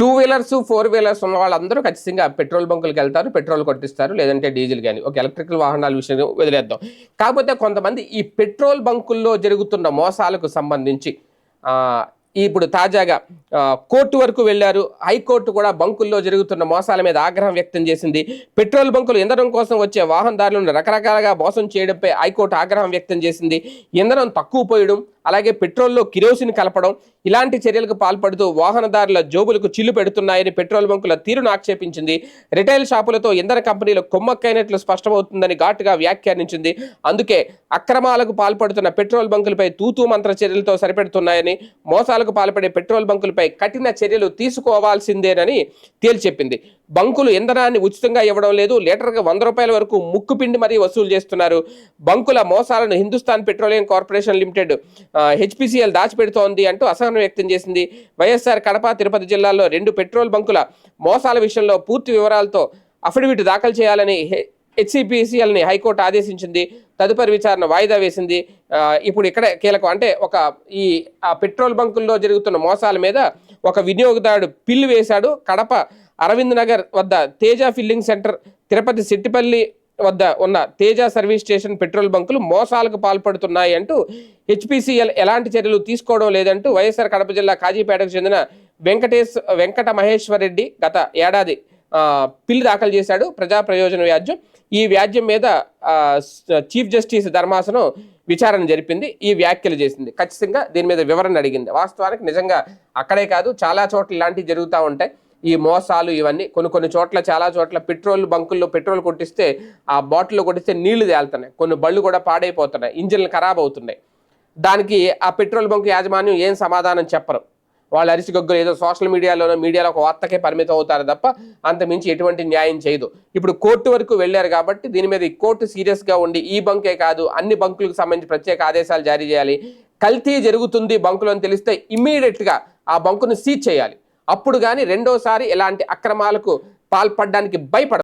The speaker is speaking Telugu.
టూ వీలర్స్ ఫోర్ వీలర్స్ ఉన్న వాళ్ళందరూ ఖచ్చితంగా పెట్రోల్ బంకులకు వెళ్తారు పెట్రోల్ కొట్టిస్తారు లేదంటే డీజిల్ కానీ. ఒక ఎలక్ట్రికల్ వాహనాల విషయం వదిలేద్దాం. కాకపోతే కొంతమంది ఈ పెట్రోల్ బంకుల్లో జరుగుతున్న మోసాలకు సంబంధించి ఇప్పుడు తాజాగా కోర్టు వరకు వెళ్ళారు. హైకోర్టు కూడా బంకుల్లో జరుగుతున్న మోసాల మీద ఆగ్రహం వ్యక్తం చేసింది. పెట్రోల్ బంకులు ఇంధనం కోసం వచ్చే వాహనదారులను రకరకాలుగా మోసం చేయడంపై హైకోర్టు ఆగ్రహం వ్యక్తం చేసింది. ఇంధనం తక్కువ పోయడం అలాగే పెట్రోల్లో కిరోసిన్ కలపడం ఇలాంటి చర్యలకు పాల్పడుతూ వాహనదారుల జోబులకు చిల్లు పెడుతున్నాయని పెట్రోల్ బంకుల తీరును ఆక్షేపించింది. రిటైల్ షాపులతో ఇంధన కంపెనీలు కొమ్మక్కైనట్లు స్పష్టమవుతుందని ఘాటుగా వ్యాఖ్యానించింది. అందుకే అక్రమాలకు పాల్పడుతున్న పెట్రోల్ బంకులపై తూతూ మంత్ర చర్యలతో సరిపెడుతున్నాయని మోసాలకు పాల్పడే పెట్రోల్ బంకులపై కఠిన చర్యలు తీసుకోవాల్సిందేనని తేల్చెప్పింది. బంకులు ఇంధనాన్ని ఉచితంగా ఇవ్వడం లేదు లీటర్కి వంద రూపాయల వరకు ముక్కుపిండి మరీ వసూలు చేస్తున్నారు. బంకుల మోసాలను Hindustan petroleum corporation limited HPCL దాచిపెడుతోంది అంటూ అసహనం వ్యక్తం చేసింది వైఎస్ఆర్ కడప తిరుపతి జిల్లాల్లో రెండు పెట్రోల్ బంకుల మోసాల విషయంలో పూర్తి వివరాలతో అఫిడవిట్ దాఖలు చేయాలని హెచ్సిపిసిఎల్ని హైకోర్టు ఆదేశించింది. తదుపరి విచారణ వాయిదా వేసింది. ఇప్పుడు ఇక్కడ కీలకం అంటే ఒక ఈ ఆ పెట్రోల్ బంకుల్లో జరుగుతున్న మోసాల మీద ఒక వినియోగదారుడు పిల్లు వేశాడు. కడప అరవింద్ నగర్ వద్ద తేజ ఫిల్లింగ్ సెంటర్ తిరుపతి సిట్టిపల్లి వద్ద ఉన్న తేజ సర్వీస్ స్టేషన్ పెట్రోల్ బంకులు మోసాలకు పాల్పడుతున్నాయి అంటూ హెచ్పిసిఎల్ ఎలాంటి చర్యలు తీసుకోవడం లేదంటూ వైఎస్ఆర్ కడప జిల్లా కాజీపేటకు చెందిన వెంకటేశ్ వెంకట మహేశ్వర్ రెడ్డి గత ఏడాది పిల్లు దాఖలు చేశాడు. ప్రజా ప్రయోజన వ్యాజ్యం. ఈ వ్యాజ్యం మీద చీఫ్ జస్టిస్ ధర్మాసనం విచారణ జరిపింది. ఈ వ్యాఖ్యలు చేసింది. ఖచ్చితంగా దీని మీద వివరణ అడిగింది. వాస్తవానికి నిజంగా అక్కడే కాదు చాలా చోట్ల ఇలాంటివి జరుగుతూ ఉంటాయి. ఈ మోసాలు ఇవన్నీ కొన్ని కొన్ని చోట్ల చాలా చోట్ల పెట్రోల్ బంకుల్లో పెట్రోల్ కొట్టిస్తే ఆ బాటిల్లో కొట్టిస్తే నీళ్ళు తేలుతున్నాయి. కొన్ని బళ్ళు కూడా పాడైపోతున్నాయి. ఇంజిన్లు ఖరాబ్ అవుతున్నాయి. దానికి ఆ పెట్రోల్ బంక్ యాజమాన్యం ఏం సమాధానం చెప్పరు. వాళ్ళు అరిసిగొగ్గులు ఏదో సోషల్ మీడియాలోనో మీడియాలో ఒక వార్తకే పరిమితం అవుతారు తప్ప అంత మించి ఎటువంటి న్యాయం చేయదు. ఇప్పుడు కోర్టు వరకు వెళ్ళారు కాబట్టి దీని మీద ఈ కోర్టు సీరియస్గా ఉండి ఈ బంకే కాదు అన్ని బంకులకు సంబంధించి ప్రత్యేక ఆదేశాలు జారీ చేయాలి. కల్తీ జరుగుతుంది బంకులో అని తెలిస్తే ఇమ్మీడియట్గా ఆ బంకును సీజ్ చేయాలి. అప్పుడు కానీ రెండోసారి ఇలాంటి అక్రమాలకు పాల్పడడానికి భయపడ